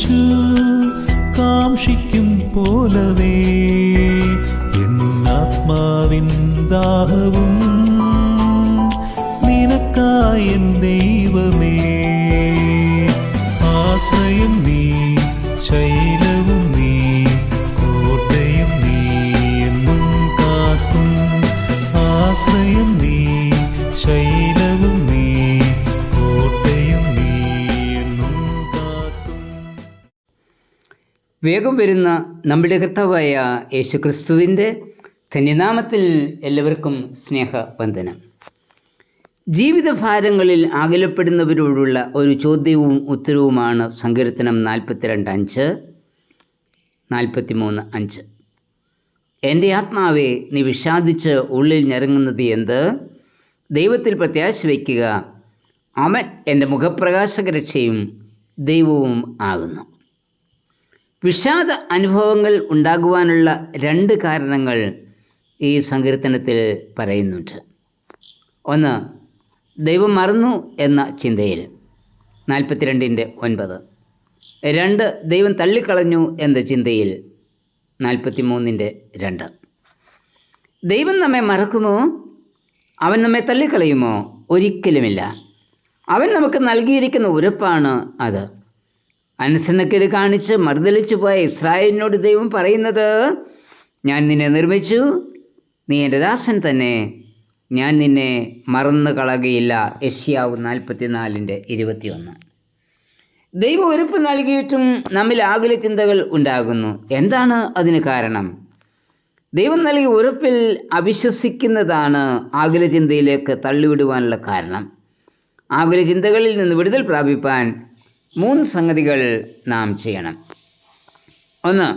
ദാഹിച്ചു കാംക്ഷിക്കും പോലവേ. എന്നാത്മാവിൻ ദാഹവും നിനക്കായ എൻ വേഗം വരുന്ന നമ്മുടെ കർത്താവായ യേശു ക്രിസ്തുവിന്റെ ധന്യനാമത്തിൽ എല്ലാവർക്കും സ്നേഹവന്ദനം. ജീവിതഭാരങ്ങളിൽ അകലപ്പെടുന്നവരോടുള്ള ഒരു ചോദ്യവും ഉത്തരവുമാണ് സങ്കീർത്തനം നാൽപ്പത്തിരണ്ട് അഞ്ച് നാൽപ്പത്തി മൂന്ന് അഞ്ച്. എന്റെ ആത്മാവെ നീ വിഷാദിച്ച് ഉള്ളിൽ ഞെറങ്ങുന്നത് എന്ത്? ദൈവത്തിൽ പ്രത്യാശ വയ്ക്കുക അവൻ എന്റെ മുഖപ്രകാശകരക്ഷയും ദൈവവും ആകുന്നു. വിഷാദ അനുഭവങ്ങൾ ഉണ്ടാകുവാനുള്ള രണ്ട് കാരണങ്ങൾ ഈ സങ്കീർത്തനത്തിൽ പറയുന്നുണ്ട്. ഒന്ന് ദൈവം മറന്നു എന്ന ചിന്തയിൽ. നാൽപ്പത്തിരണ്ടിന്റെ ഒൻപത്. രണ്ട് ദൈവം തള്ളിക്കളഞ്ഞു എന്ന ചിന്തയിൽ. നാൽപ്പത്തി മൂന്നിന്റെ രണ്ട്. ദൈവം നമ്മെ മറക്കുമോ? അവൻ നമ്മെ തള്ളിക്കളയുമോ? ഒരിക്കലുമില്ല. അവൻ നമുക്ക് നൽകിയിരിക്കുന്ന ഉറപ്പാണ് അത്. അനുസരണക്കേട് കാണിച്ച് മറുതലിച്ചു പോയ ഇസ്രായേലിനോട് ദൈവം പറയുന്നത് ഞാൻ നിന്നെ നിർമ്മിച്ചു നീ എന്റെ ദാസൻ തന്നെ. ഞാൻ നിന്നെ മറന്നു കളകയില്ല യഷ്യാവ് നാൽപ്പത്തിനാലിന്റെ ഇരുപത്തിയൊന്ന്. ദൈവം ഉറപ്പ് നൽകിയിട്ടും നമ്മിൽ ആകുല ചിന്തകൾ ഉണ്ടാകുന്നു. എന്താണ് അതിന് കാരണം? ദൈവം നൽകിയ ഉറപ്പിൽ അവിശ്വസിക്കുന്നതാണ് ആകുല ചിന്തയിലേക്ക് തള്ളിവിടുവാനുള്ള കാരണം. ആകുല ചിന്തകളിൽ നിന്ന് വിടുതൽ പ്രാപിപ്പാൻ മൂന്ന് സംഗതികൾ നാം ചെയ്യണം. ഒന്ന്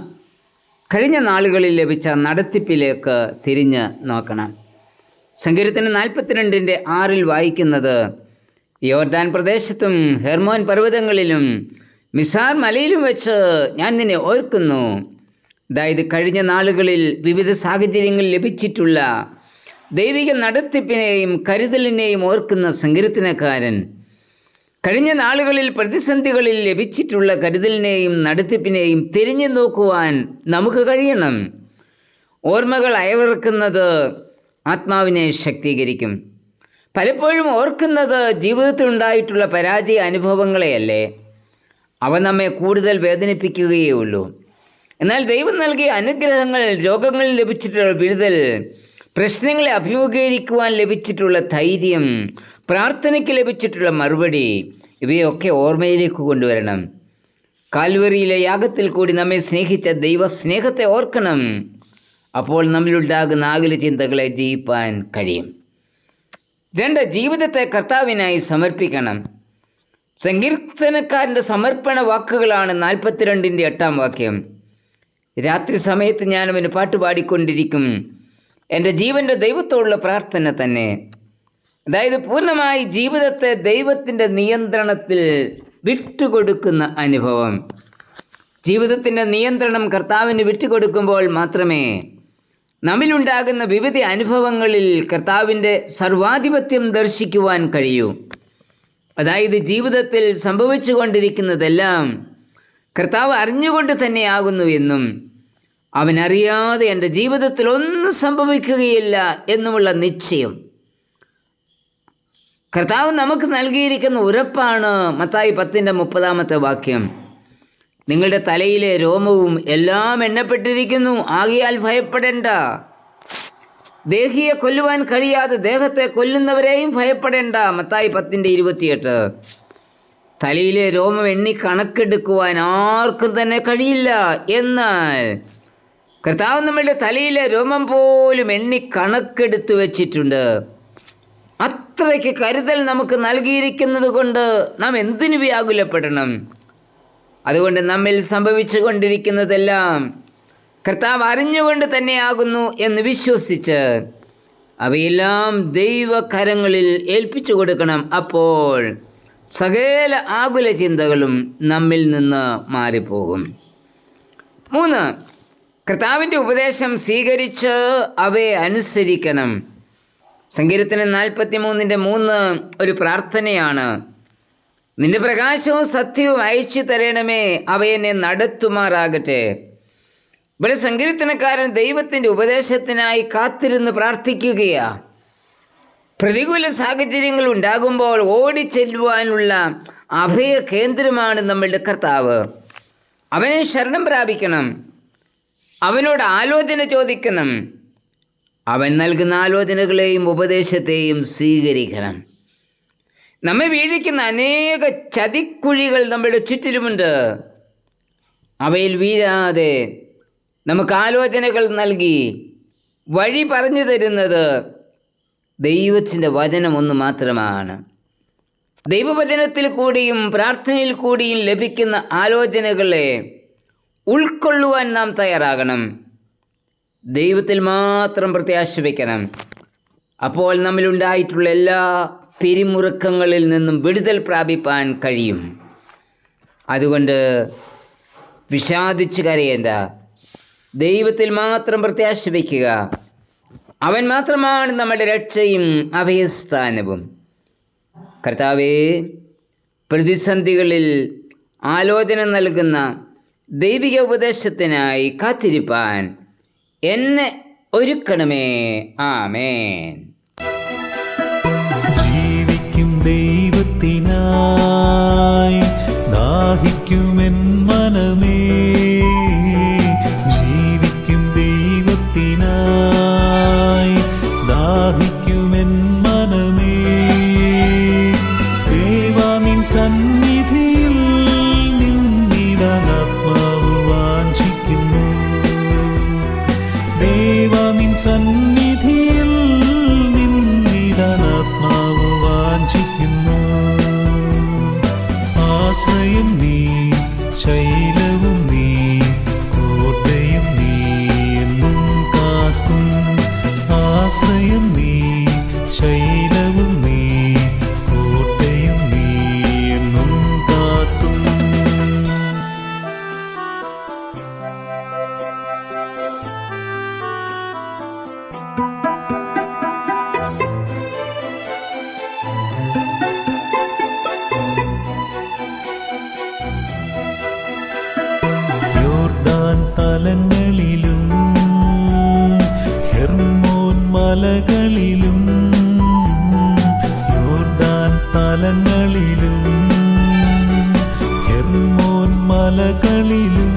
കഴിഞ്ഞ നാളുകളിൽ ലഭിച്ച നടത്തിപ്പിലേക്ക് തിരിഞ്ഞ് നോക്കണം. സങ്കീർത്തന നാൽപ്പത്തിരണ്ടിന്റെ ആറിൽ വായിക്കുന്നത് യോർദാൻ പ്രദേശത്തും ഹെർമോൻ പർവതങ്ങളിലും മിസാർ മലയിലും വെച്ച് ഞാൻ നിന്നെ ഓർക്കുന്നു. അതായത് കഴിഞ്ഞ നാളുകളിൽ വിവിധ സാഹചര്യങ്ങളിൽ ലഭിച്ചിട്ടുള്ള ദൈവിക നടത്തിപ്പിനെയും കരുതലിനെയും ഓർക്കുന്ന സങ്കീർത്തനക്കാരൻ കഴിഞ്ഞ നാളുകളിൽ പ്രതിസന്ധികളിൽ ലഭിച്ചിട്ടുള്ള കരുതലിനെയും നടത്തിപ്പിനെയും തിരിഞ്ഞു നോക്കുവാൻ നമുക്ക് കഴിയണം. ഓർമ്മകൾ അയവിറക്കുന്നത് ആത്മാവിനെ ശക്തീകരിക്കും. പലപ്പോഴും ഓർക്കുന്നത് ജീവിതത്തിൽ ഉണ്ടായിട്ടുള്ള പരാജയ അനുഭവങ്ങളെയല്ലേ? അവ നമ്മെ കൂടുതൽ വേദനിപ്പിക്കുകയേ ഉള്ളൂ. എന്നാൽ ദൈവം നൽകിയ അനുഗ്രഹങ്ങൾ രോഗങ്ങളിൽ ലഭിച്ചിട്ടുള്ള വിടുതൽ പ്രശ്നങ്ങളെ അഭിമുഖീകരിക്കുവാൻ ലഭിച്ചിട്ടുള്ള ധൈര്യം പ്രാർത്ഥനയ്ക്ക് ലഭിച്ചിട്ടുള്ള മറുപടി ഇവയൊക്കെ ഓർമ്മയിലേക്ക് കൊണ്ടുവരണം. കാൽവറിയിലെ യാഗത്തിൽ കൂടി നമ്മെ സ്നേഹിച്ച ദൈവ സ്നേഹത്തെ ഓർക്കണം. അപ്പോൾ നമ്മിലുണ്ടാകുന്ന ആകുല ചിന്തകളെ ജയിപ്പാൻ കഴിയും. രണ്ട് ജീവിതത്തെ കർത്താവിനായി സമർപ്പിക്കണം. സങ്കീർത്തനക്കാരന്റെ സമർപ്പണ വാക്കുകളാണ് നാൽപ്പത്തിരണ്ടിന്റെ എട്ടാം വാക്യം. രാത്രി സമയത്ത് ഞാൻ അവന് പാട്ട് പാടിക്കൊണ്ടിരിക്കും. എന്റെ ജീവന്റെ ദൈവത്തോടുള്ള പ്രാർത്ഥന തന്നെ. അതായത് പൂർണമായി ജീവിതത്തെ ദൈവത്തിന്റെ നിയന്ത്രണത്തിൽ വിട്ടുകൊടുക്കുന്ന അനുഭവം. ജീവിതത്തിന്റെ നിയന്ത്രണം കർത്താവിന് വിട്ടുകൊടുക്കുമ്പോൾ മാത്രമേ നമ്മിലുണ്ടാകുന്ന വിവിധ അനുഭവങ്ങളിൽ കർത്താവിന്റെ സർവാധിപത്യം ദർശിക്കുവാൻ കഴിയൂ. അതായത് ജീവിതത്തിൽ സംഭവിച്ചു കൊണ്ടിരിക്കുന്നതെല്ലാം കർത്താവ് അറിഞ്ഞുകൊണ്ട് തന്നെയാകുന്നു എന്നും അവനറിയാതെ എന്റെ ജീവിതത്തിൽ ഒന്നും സംഭവിക്കുകയില്ല എന്നുമുള്ള നിശ്ചയം. കർത്താവ് നമുക്ക് നൽകിയിരിക്കുന്ന ഉറപ്പാണ് മത്തായി പത്തിന്റെ മുപ്പതാമത്തെ വാക്യം. നിങ്ങളുടെ തലയിലെ രോമവും എല്ലാം എണ്ണപ്പെട്ടിരിക്കുന്നു. ആകിയാൽ ഭയപ്പെടേണ്ട. ദേഹിയെ കൊല്ലുവാൻ കഴിയാതെ ദേഹത്തെ കൊല്ലുന്നവരെയും ഭയപ്പെടേണ്ട. മത്തായി പത്തിന്റെ ഇരുപത്തിയെട്ട്. തലയിലെ രോമം എണ്ണി കണക്കെടുക്കുവാൻ ആർക്കും തന്നെ കഴിയില്ല. എന്നാൽ കർത്താവ് നമ്മളുടെ തലയിലെ രോമം പോലും എണ്ണി കണക്കെടുത്തു വെച്ചിട്ടുണ്ട്. അത്രയ്ക്ക് കരുതൽ നമുക്ക് നൽകിയിരിക്കുന്നത് കൊണ്ട് നാം എന്തിനു വ്യാകുലപ്പെടണം? അതുകൊണ്ട് നമ്മിൽ സംഭവിച്ചു കൊണ്ടിരിക്കുന്നതെല്ലാം കർത്താവ് അറിഞ്ഞുകൊണ്ട് തന്നെയാകുന്നു എന്ന് വിശ്വസിച്ച് അവയെല്ലാം ദൈവകരങ്ങളിൽ ഏൽപ്പിച്ചു കൊടുക്കണം. അപ്പോൾ സകല ആകുല ചിന്തകളും നമ്മിൽ നിന്ന് മാറിപ്പോകും. മൂന്ന് കർത്താവിന്റെ ഉപദേശം സ്വീകരിച്ച് അവയെ അനുസരിക്കണം. സങ്കീർത്തനം നാൽപ്പത്തി മൂന്നിന്റെ മൂന്ന് ഒരു പ്രാർത്ഥനയാണ്. നിന്റെ പ്രകാശവും സത്യവും അയച്ചു തരണമേ അവയെന്നെ നടത്തുമാറാകട്ടെ. ഇവിടെ സങ്കീർത്തനക്കാരൻ ദൈവത്തിന്റെ ഉപദേശത്തിനായി കാത്തിരുന്ന് പ്രാർത്ഥിക്കുകയാ. പ്രതികൂല സാഹചര്യങ്ങൾ ഉണ്ടാകുമ്പോൾ ഓടിച്ചെല്ലുവാനുള്ള അഭയ കേന്ദ്രമാണ് നമ്മളുടെ കർത്താവ്. അവനെ ശരണം പ്രാപിക്കണം. അവനോട് ആലോചന ചോദിക്കണം. അവൻ നൽകുന്ന ആലോചനകളെയും ഉപദേശത്തെയും സ്വീകരിക്കണം. നമ്മെ വീഴിക്കുന്ന അനേക ചതിക്കുഴികൾ നമ്മുടെ ചുറ്റിലുമുണ്ട്. അവയിൽ വീഴാതെ നമുക്ക് ആലോചനകൾ നൽകി വഴി പറഞ്ഞു തരുന്നത് ദൈവത്തിന്റെ വചനം ഒന്ന് മാത്രമാണ്. ദൈവവചനത്തിൽ കൂടിയും പ്രാർത്ഥനയിൽ കൂടിയും ലഭിക്കുന്ന ആലോചനകളെ ഉൾക്കൊള്ളുവാൻ നാം തയ്യാറാകണം. ദൈവത്തിൽ മാത്രം പ്രത്യാശ വയ്ക്കണം അപ്പോൾ നമ്മിലുണ്ടായിട്ടുള്ള എല്ലാ പിരിമുറുക്കങ്ങളിൽ നിന്നും വിടുതൽ പ്രാപിപ്പാൻ കഴിയും. അതുകൊണ്ട് വിഷാദിച്ചു കരയേണ്ട. ദൈവത്തിൽ മാത്രം പ്രത്യാശ വയ്ക്കുക അവൻ മാത്രമാണ് നമ്മുടെ രക്ഷയും അഭയസ്ഥാനവും. കർത്താവേ പ്രതിസന്ധികളിൽ ആലോചന നൽകുന്ന ദൈവിക ഉപദേശത്തിനായി കാത്തിരിപ്പാൻ എന്നെ ഒരുക്കണമേ. ആമേൻ. ജീവിക്കും ദൈവത്തിനായി ദാഹിക്കുമെൻ മനമേ. മലകളിലും യോർദാൻ തലങ്ങളിലും ഹെർമോൻ മലകളിലും.